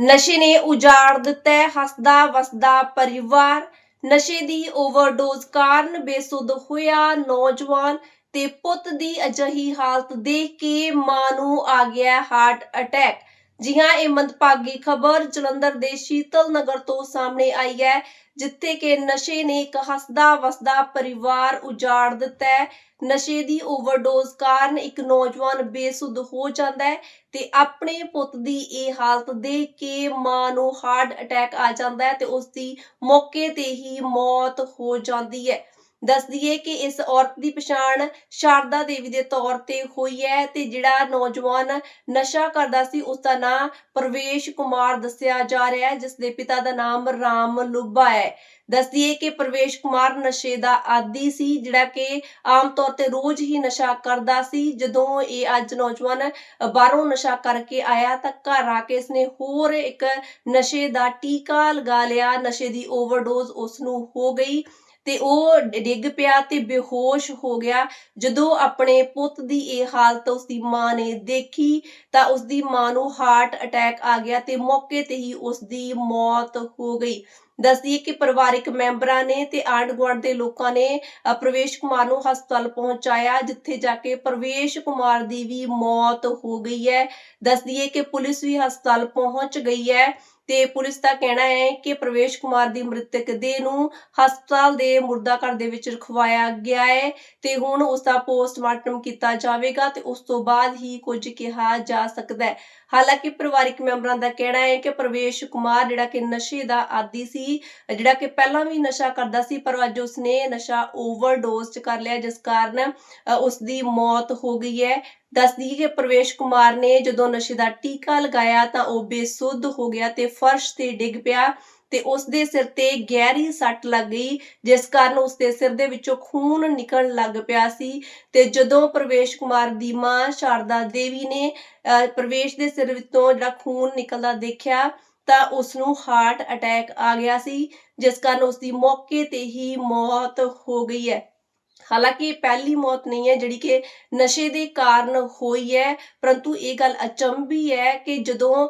ਨਸ਼ੇ ਨੇ ਉਜਾੜ ਦਿੱਤਾ ਹੱਸਦਾ, ਵਸਦਾ ਪਰਿਵਾਰ। ਨਸ਼ੇ ਦੀ ਓਵਰਡੋਜ਼ ਕਾਰਨ ਬੇਸੁੱਧ ਹੋਇਆ ਨੌਜਵਾਨ ਤੇ ਪੁੱਤ ਦੀ ਅਜਿਹੀ ਹਾਲਤ ਦੇਖ ਕੇ ਮਾਂ ਨੂੰ ਆ ਗਿਆ ਹਾਰਟ ਅਟੈਕ ਜੀ ਹਾਂ ਇਹ ਮੰਦਭਾਗੀ ਖਬਰ ਜਲੰਧਰ ਦੇ ਸ਼ੀਤਲ ਨਗਰ ਤੋਂ ਸਾਹਮਣੇ ਆਈ ਹੈ, ਜਿੱਥੇ ਕਿ ਨਸ਼ੇ ਨੇ ਇੱਕ ਹੱਸਦਾ ਵਸਦਾ ਪਰਿਵਾਰ ਉਜਾੜ ਦਿੱਤਾ ਹੈ। ਨਸ਼ੇ ਦੀ ਓਵਰਡੋਜ਼ ਕਾਰਨ ਇੱਕ ਨੌਜਵਾਨ ਬੇਸੁੱਧ ਹੋ ਜਾਂਦਾ ਹੈ ਤੇ ਆਪਣੇ ਪੁੱਤ ਦੀ ਇਹ ਹਾਲਤ ਦੇਖ ਕੇ ਮਾਂ ਨੂੰ ਹਾਰਟ ਅਟੈਕ ਆ ਜਾਂਦਾ ਹੈ ਤੇ ਉਸ ਦੀ ਮੌਕੇ ਤੇ ਹੀ ਮੌਤ ਹੋ ਜਾਂਦੀ ਹੈ। ਦੱਸ ਦਈਏ ਕਿ ਇਸ ਔਰਤ ਦੀ ਪਛਾਣ ਸ਼ਾਰਦਾ ਦੇਵੀ ਦੇ ਤੌਰ ਤੇ ਹੋਈ ਹੈ ਤੇ ਜਿਹੜਾ ਨੌਜਵਾਨ ਨਸ਼ਾ ਕਰਦਾ ਸੀ, ਉਸ ਦਾ ਨਾਮ ਪ੍ਰਵੇਸ਼ ਕੁਮਾਰ ਦੱਸਿਆ ਜਾ ਰਿਹਾ ਹੈ ਜਿਸ ਦੇ ਪਿਤਾ ਦਾ ਨਾਮ ਰਾਮ ਲੁੱਬਾ ਹੈ। ਦੱਸ ਦਈਏ ਕਿ ਪ੍ਰਵੇਸ਼ ਕੁਮਾਰ ਨਸ਼ੇ ਦਾ ਆਦੀ ਸੀ, ਜਿਹੜਾ ਕਿ ਆਮ ਤੌਰ ਤੇ ਰੋਜ਼ ਹੀ ਨਸ਼ਾ ਕਰਦਾ ਸੀ। ਜਦੋਂ ਇਹ ਅੱਜ ਨੌਜਵਾਨ ਬਾਹਰੋਂ ਨਸ਼ਾ ਕਰਕੇ ਆਇਆ ਤਾਂ ਘਰ ਆ ਕੇ ਇਸਨੇ ਹੋਰ ਇੱਕ ਨਸ਼ੇ ਦਾ ਟੀਕਾ ਲਗਾ ਲਿਆ। ਨਸ਼ੇ ਦੀ ਓਵਰਡੋਜ਼ ਉਸ ਨੂੰ ਹੋ ਗਈ। ਤੇ ਉਹ ਡਿੱਗ ਪਿਆ ਤੇ ਬੇਹੋਸ਼ ਹੋ ਗਿਆ। ਜਦੋਂ ਆਪਣੇ ਪੁੱਤ ਦੀ ਇਹ ਹਾਲਤ ਉਸ ਦੀ ਮਾਂ ਨੇ ਦੇਖੀ ਤਾਂ ਉਸ ਦੀ ਮਾਂ ਨੂੰ ਹਾਰਟ ਅਟੈਕ ਆ ਗਿਆ ਤੇ ਮੌਕੇ ਤੇ ਹੀ ਉਸ ਦੀ ਮੌਤ ਹੋ ਗਈ। ਦੱਸਦੀ ਕਿ ਪਰਿਵਾਰਿਕ ਮੈਂਬਰਾਂ ਨੇ ਤੇ ਆਂਢ ਗੁਆਂਢ ਦੇ ਲੋਕਾਂ ਨੇ ਅ, ਪ੍ਰਵੇਸ਼ ਕੁਮਾਰ ਨੂੰ ਹਸਪਤਾਲ ਪਹੁੰਚਾਇਆ ਜਿੱਥੇ ਜਾ ਕੇ ਪ੍ਰਵੇਸ਼ ਕੁਮਾਰ ਦੀ ਵੀ ਮੌਤ ਹੋ ਗਈ ਹੈ। ਦੱਸਦੀ ਕਿ ਪੁਲਿਸ ਵੀ ਹਸਪਤਾਲ ਪਹੁੰਚ ਗਈ ਹੈ ਤੇ ਪੁਲਿਸ ਦਾ ਕਹਿਣਾ ਹੈ ਕਿ ਪ੍ਰਵੇਸ਼ ਕੁਮਾਰ ਦੀ ਮ੍ਰਿਤਕ ਦੇਹ ਨੂੰ ਹਸਪਤਾਲ ਦੇ ਮੁਰਦਾ ਘਰ ਦੇ ਵਿੱਚ ਰਖਵਾਇਆ ਗਿਆ ਹੈ ਤੇ ਹੁਣ ਉਸ ਦਾ ਪੋਸਟਮਾਰਟਮ ਕੀਤਾ ਜਾਵੇਗਾ ਤੇ ਉਸ ਤੋਂ ਬਾਅਦ ਹੀ ਕੁਝ ਕਿਹਾ ਜਾ ਸਕਦਾ ਹੈ। ਹਾਲਾਂਕਿ ਪਰਿਵਾਰਿਕ ਮੈਂਬਰਾਂ ਦਾ ਕਹਿਣਾ ਹੈ ਕਿ ਪ੍ਰਵੇਸ਼ ਕੁਮਾਰ ਜਿਹੜਾ ਕਿ ਨਸ਼ੇ ਦਾ ਆਦੀ ਸੀ ਜਿਹੜਾ ਕਿ ਪਹਿਲਾਂ ਵੀ ਨਸ਼ਾ ਕਰਦਾ ਸੀ ਪਰ ਅੱਜ ਉਸਨੇ ਨਸ਼ਾ ਓਵਰਡੋਜ਼ ਕਰ ਲਿਆ ਜਿਸ ਕਾਰਨ ਉਸ ਦੀ ਮੌਤ ਹੋ ਗਈ ਹੈ। ਦੱਸਦੀ ਹੈ ਕਿ ਪ੍ਰਵੇਸ਼ ਕੁਮਾਰ ਨੇ ਜਦੋਂ ਨਸ਼ੇ ਦਾ ਟੀਕਾ ਲਗਾਇਆ ਤਾਂ ਉਹ ਬੇਸੁੱਧ ਹੋ ਗਿਆ ਤੇ ਫਰਸ਼ ਤੇ ਡਿੱਗ ਪਿਆ ਤੇ ਉਸ ਦੇ ਸਿਰ ਤੇ ਗਹਿਰੀ ਸੱਟ ਲੱਗ ਗਈ ਜਿਸ ਕਾਰਨ ਉਸ ਦੇ ਸਿਰ ਦੇ ਵਿੱਚੋਂ ਖੂਨ ਨਿਕਲਣ ਲੱਗ ਪਿਆ ਸੀ। ਤੇ ਜਦੋਂ ਪ੍ਰਵੇਸ਼ ਕੁਮਾਰ ਦੀ ਮਾਂ ਸ਼ਾਰਦਾ ਦੇਵੀ ਨੇ ਅਹ, ਪ੍ਰਵੇਸ਼ ਦੇ ਸਿਰ ਵਿੱਚੋਂ ਜਿਹੜਾ ਖੂਨ ਨਿਕਲਦਾ ਦੇਖਿਆ ਤਾਂ ਉਸ ਨੂੰ ਹਾਰਟ ਅਟੈਕ ਆ ਗਿਆ ਸੀ, ਜਿਸ ਕਾਰਨ ਉਸ ਦੀ ਮੌਕੇ ਤੇ ਹੀ ਮੌਤ ਹੋ ਗਈ ਹੈ। ਹਾਲਾਂਕਿ ਇਹ ਪਹਿਲੀ ਮੌਤ ਨਹੀਂ ਹੈ, ਜਿਹੜੀ ਕਿ ਨਸ਼ੇ ਦੇ ਕਾਰਨ ਹੋਈ ਹੈ, ਪਰੰਤੂ ਇਹ ਗੱਲ ਅਚੰਭੀ ਹੈ ਕਿ ਜਦੋਂ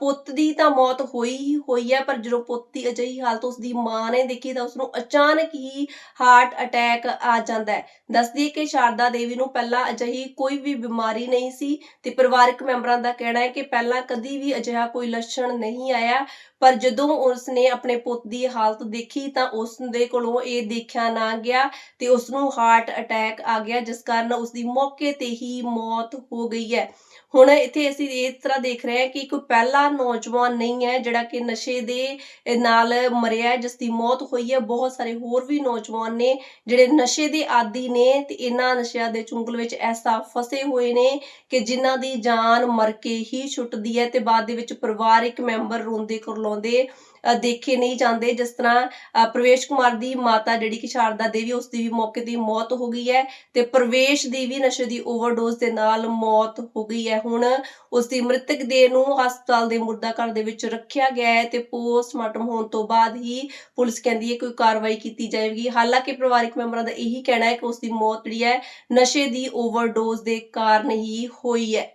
ਪੁੱਤ ਦੀ ਤਾਂ ਮੌਤ ਹੋਈ ਹੀ ਹੋਈ ਹੈ, ਪਰ ਜਦੋਂ ਪੁੱਤ ਦੀ ਅਜਿਹੀ ਹਾਲਤ ਉਸ ਦੀ ਮਾਂ ਨੇ ਦੇਖੀ ਤਾਂ ਉਸ ਨੂੰ ਅਚਾਨਕ ਹੀ ਹਾਰਟ ਅਟੈਕ ਆ ਜਾਂਦਾ ਹੈ। ਦੱਸਦੀ ਕਿ ਸ਼ਾਰਦਾ ਦੇਵੀ ਨੂੰ ਪਹਿਲਾਂ ਅਜਿਹੀ ਕੋਈ ਵੀ ਬਿਮਾਰੀ ਨਹੀਂ ਸੀ ਤੇ ਪਰਿਵਾਰਕ ਮੈਂਬਰਾਂ ਦਾ ਕਹਿਣਾ ਹੈ ਕਿ ਪਹਿਲਾਂ ਕਦੀ ਵੀ ਅਜਿਹਾ ਕੋਈ ਲੱਛਣ ਨਹੀਂ ਆਇਆ, ਪਰ ਜਦੋਂ ਉਸ ਨੇ ਆਪਣੇ ਪੁੱਤ ਦੀ ਹਾਲਤ ਦੇਖੀ ਤਾਂ ਉਸ ਦੇ ਕੋਲੋਂ ਇਹ ਦੇਖਿਆ ਨਾ ਗਿਆ ਤੇ ਉਸ ਨੂੰ ਹਾਰਟ ਅਟੈਕ ਆ ਗਿਆ ਜਿਸ ਕਾਰਨ ਉਸ ਦੀ ਮੌਕੇ ਤੇ ਹੀ ਮੌਤ ਹੋ ਗਈ ਹੈ। ਹੁਣ ਇੱਥੇ ਅਸੀਂ ਇਸ ਤਰ੍ਹਾਂ ਦੇਖ ਰਹੇ ਹਾਂ ਕਿ ਕੋਈ ਪਹਿਲਾ ਨੌਜਵਾਨ ਨਹੀਂ ਹੈ ਜਿਹੜਾ ਕਿ ਨਸ਼ੇ ਦੇ ਨਾਲ ਮਰਿਆ ਜਿਸ ਦੀ ਮੌਤ ਹੋਈ ਹੈ। ਬਹੁਤ ਸਾਰੇ ਹੋਰ ਵੀ ਨੌਜਵਾਨ ਨੇ ਜਿਹੜੇ ਨਸ਼ੇ ਦੇ ਆਦੀ ਨੇ ਤੇ ਇਹਨਾਂ ਨਸ਼ਿਆਂ ਦੇ ਚੁੰਗਲ ਵਿੱਚ ਐਸਾ ਫਸੇ ਹੋਏ ਨੇ ਕਿ ਜਿਨ੍ਹਾਂ ਦੀ ਜਾਨ ਮਰ ਕੇ ਹੀ ਛੁੱਟਦੀ ਹੈ ਤੇ ਬਾਅਦ ਦੇ ਵਿੱਚ ਪਰਿਵਾਰਕ ਮੈਂਬਰ ਰੋਂਦੇ ਕਰਲਾਉਂਦੇ ਦੇਖੇ ਨਹੀਂ ਜਾਂਦੇ। ਜਿਸ ਤਰ੍ਹਾਂ ਅ, ਪ੍ਰਵੇਸ਼ ਕੁਮਾਰ ਦੀ ਮਾਤਾ ਜਿਹੜੀ ਕਿ ਸ਼ਾਰਦਾ ਦੇਵੀ ਉਸ ਦੀ ਵੀ ਮੌਕੇ ਤੇ ਮੌਤ ਹੋ ਗਈ ਹੈ ਤੇ ਪ੍ਰਵੇਸ਼ ਦੀ ਵੀ ਨਸ਼ੇ ਦੀ ਓਵਰਡੋਜ਼ ਦੇ ਨਾਲ ਮੌਤ ਹੋ ਗਈ ਹੈ। ਹੁਣ ਉਸ ਦੀ ਮ੍ਰਿਤਕ ਦੇਹ ਨੂੰ ਹਸਪਤਾਲ ਦੇ ਮੁਰਦਾ ਘਰ ਦੇ ਵਿੱਚ ਰੱਖਿਆ ਗਿਆ ਹੈ ਤੇ ਪੋਸਟਮਾਰਟਮ ਹੋਣ ਤੋਂ ਬਾਅਦ ਹੀ ਪੁਲਿਸ ਕਹਿੰਦੀ ਹੈ ਕੋਈ ਕਾਰਵਾਈ ਕੀਤੀ ਜਾਵੇਗੀ ਹਾਲਾਂਕਿ ਪਰਿਵਾਰਕ ਮੈਂਬਰਾਂ ਦਾ ਇਹੀ ਕਹਿਣਾ ਹੈ ਕਿ ਉਸ ਦੀ ਮੌਤ ਜਿਹੜੀ ਹੈ ਨਸ਼ੇ ਦੀ ਓਵਰਡੋਜ਼ ਦੇ ਕਾਰਨ ਹੀ ਹੋਈ ਹੈ।